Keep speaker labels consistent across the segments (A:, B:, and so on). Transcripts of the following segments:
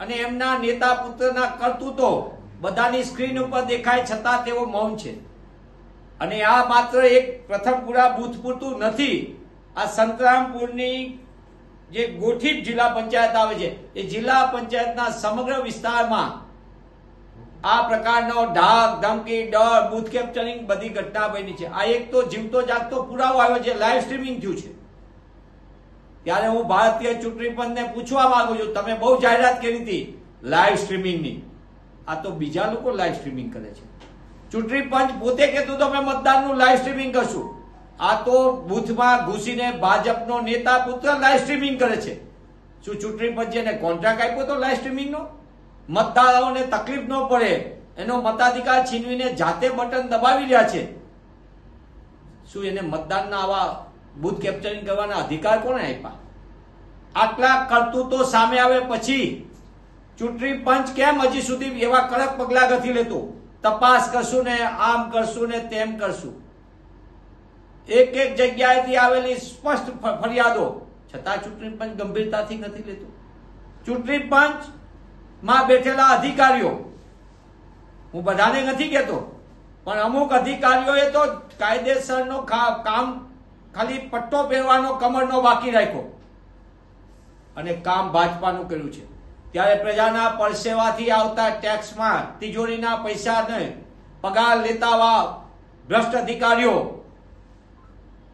A: અને એમના નેતા પુત્રના કરતૂતો બધાની સ્ક્રીન ઉપર દેખાય છતાં તેઓ મૌન છે. અને આ માત્ર એક પ્રથમપુરા બુથ પૂરતું નથી. આ સંતરામપુરની જે ગોઠિત જિલ્લા પંચાયત આવે છે, એ જિલ્લા પંચાયતના સમગ્ર વિસ્તારમાં આ પ્રકારનો ઢાક, ધમકી, ડર, બુથ કેપ્ચરિંગ બધી ઘટના બની છે. આ એક તો જીવતો જાગતો પુરાવો આવ્યો છે, લાઈવ સ્ટ્રીમિંગ થયું છે. ત્યારે હું ભારતીય ચૂંટણી પંચને પૂછવા માંગુ છું, તમે બહુ જાહેરાત કરી હતી લાઈવ સ્ટ્રીમિંગની આ તો બીજા લોકો લાઈવ સ્ટ્રીમિંગ કરે છે. ચૂંટણી પંચ પોતે કહેતું તો અમે મતદાનનું લાઈવ સ્ટ્રીમિંગ કરશું. આ તો બૂથમાં ઘૂસીને ભાજપનો નેતા પુત્ર લાઈવ સ્ટ્રીમિંગ કરે છે. શું ચૂંટણી પંચે એને કોન્ટ્રાક્ટ આપ્યો તો લાઈવ સ્ટ્રીમિંગનો મતદારોને તકલીફ ન પડે. એનો મતાધિકાર છીનવીને જાતે બટન દબાવી રહ્યા છે. શું એને મતદાનના આવા બૂથ કેપ્ચરિંગ કરવાના અધિકાર કોને આપ્યા? આટલા કરતૂતો સામે આવે પછી ચૂંટણી પંચ કેમ હજી સુધી એવા કડક પગલા નથી લેતું? તપાસ કરશું ને આમ કરશું ને તેમ કરશું. એક એક જગ્યાએથી આવેલી સ્પષ્ટ ફરિયાદો. છતાં ચૂંટણી પંચ ગંભીરતાથી નથી લેતું. ચૂંટણી પંચમાં બેઠેલા અધિકારીઓ, હું બધાને નથી કહેતો, પણ અમુક અધિકારીઓએ તો કાયદેસરનો કામ ખાલી પટ્ટો પહેરવાનો કમરનો બાકી રાખ્યો. અને કામ ભાજપાનું કર્યું છે. ત્યારે પ્રજાના પરસેવાથી આવતા ટેક્સમાં તિજોરીના પૈસાને પગાર લેતાવા ભ્રષ્ટ અધિકારીઓ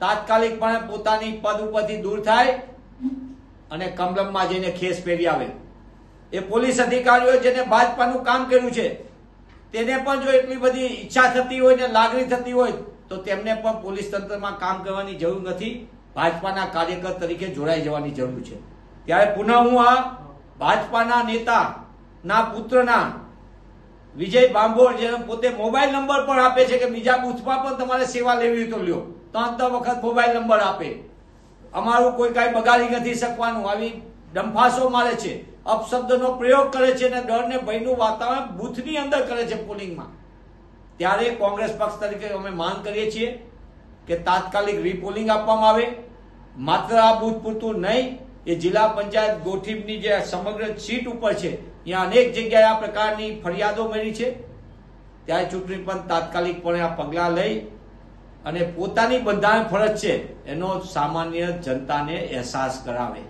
A: તાત્કાલિકપણે પોતાની પદ ઉપરથી દૂર થાય અને કમલમમાં જઈને ખેસ પહેરી આવે. એ પોલીસ અધિકારીઓ જેને ભાજપાનું કામ કર્યું છે, તેને પણ જો એટલી બધી ઈચ્છા થતી હોય ને લાગણી થતી હોય તો તેમને પણ પોલીસ તંત્રમાં કામ કરવાની જરૂર નથી. ભાજપાના કાર્યકર તરીકે જોડાઈ જવાની જરૂર છે. ત્યારે પુનઃ હું આ ભાજપાના નેતા ના પુત્રના વિજય બાંભોર જેનો પોતે મોબાઈલ નંબર પણ આપે છે કે બીજા બુથમાં પણ તમારે સેવા લેવી તો લ્યો. ત્રણ ત્રણ વખત મોબાઈલ નંબર આપે. અમારું કોઈ કાંઈ બગાડી નથી શકવાનું. આવી ડંફાસો મારે છે. અપશબ્દનો પ્રયોગ કરે છે અને ડરને ભયનું વાતાવરણ બુથની અંદર કરે છે પોલિંગમાં. ત્યારે કોંગ્રેસ પક્ષ તરીકે અમે માંગ કરીએ છીએ કે તાત્કાલિક રીપોલિંગ આપવામાં આવે. માત્ર આ બૂથ પૂરતું નહીં, એ જિલ્લા પંચાયત ગોઠીબની જે સમગ્ર સીટ ઉપર છે, ત્યાં અનેક જગ્યાએ આ પ્રકારની ફરિયાદો મળી છે. ત્યારે ચૂંટણી પંચ તાત્કાલિકપણે આ પગલાં લઈ અને પોતાની બંધારણ ફરજ છે, એનો સામાન્ય જનતાને અહેસાસ કરાવે.